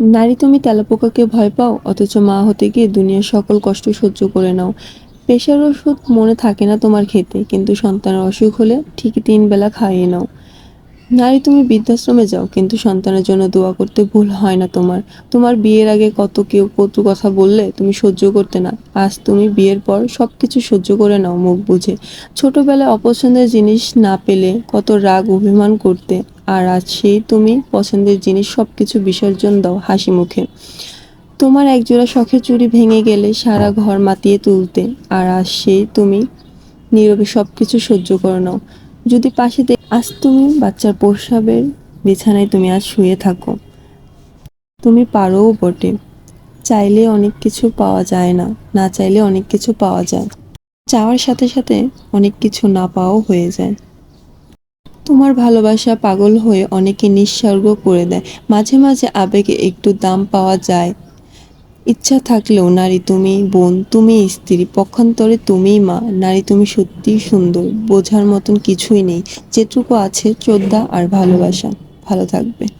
নারী তুমি তেলাপোকাকে ভয় পাও? অথচ মা হতে গিয়ে দুনিয়ার সকল কষ্ট সহ্য করে নাও। পেশার ওষুধ মনে থাকে না তোমার খেতে, কিন্তু সন্তানের অসুখ হলে ঠিক তিন বেলা খাইয়ে নাও। নারী, তুমি বৃদ্ধাশ্রমে যাও, কিন্তু সন্তানের জন্য দোয়া করতে ভুল হয় না তোমার। তোমার বিয়ের আগে কত কেউ কত কথা বললে তুমি সহ্য করতে না। আজ তুমি বিয়ের পর সব কিছু সহ্য করে নাও, মুখ বুঝে। ছোটবেলায় অপছন্দের জিনিস না পেলে কত রাগ, অভিমান করতে। আর আজ সেই তুমি পছন্দের জিনিস সব কিছু বিসর্জন দাও হাসি মুখে। তোমার একজোড়া শখের চুরি ভেঙে গেলে সারা ঘর মাতিয়ে তুলতে। আর আজ সেই তুমি নীরবে সব কিছু সহ্য করে নাও। যদি পাশে আজ তুমি বাচ্চার প্রসাবের বিছানায় তুমি আজ শুয়ে থাকো। তুমি পারোও বটে। চাইলে অনেক কিছু পাওয়া যায় না না চাইলে অনেক কিছু পাওয়া যায়। চাওয়ার সাথে সাথে অনেক কিছু না পাওয়াও হয়ে যায়। তোমার ভালোবাসা পাগল হয়ে অনেকে নিঃসর্গ করে দেয়। মাঝে মাঝে আবেগে একটু দাম পাওয়া যায়। ইচ্ছা থাকলেও নারী তুমি বোন, তুমি স্ত্রী, পক্ষান্তরে তুমিই মা, নারী তুমি সত্যিই সুন্দর, বোঝার মতন কিছুই নেই, যেটুকু আছে শ্রদ্ধা আর ভালোবাসা। ভালো থাকবে।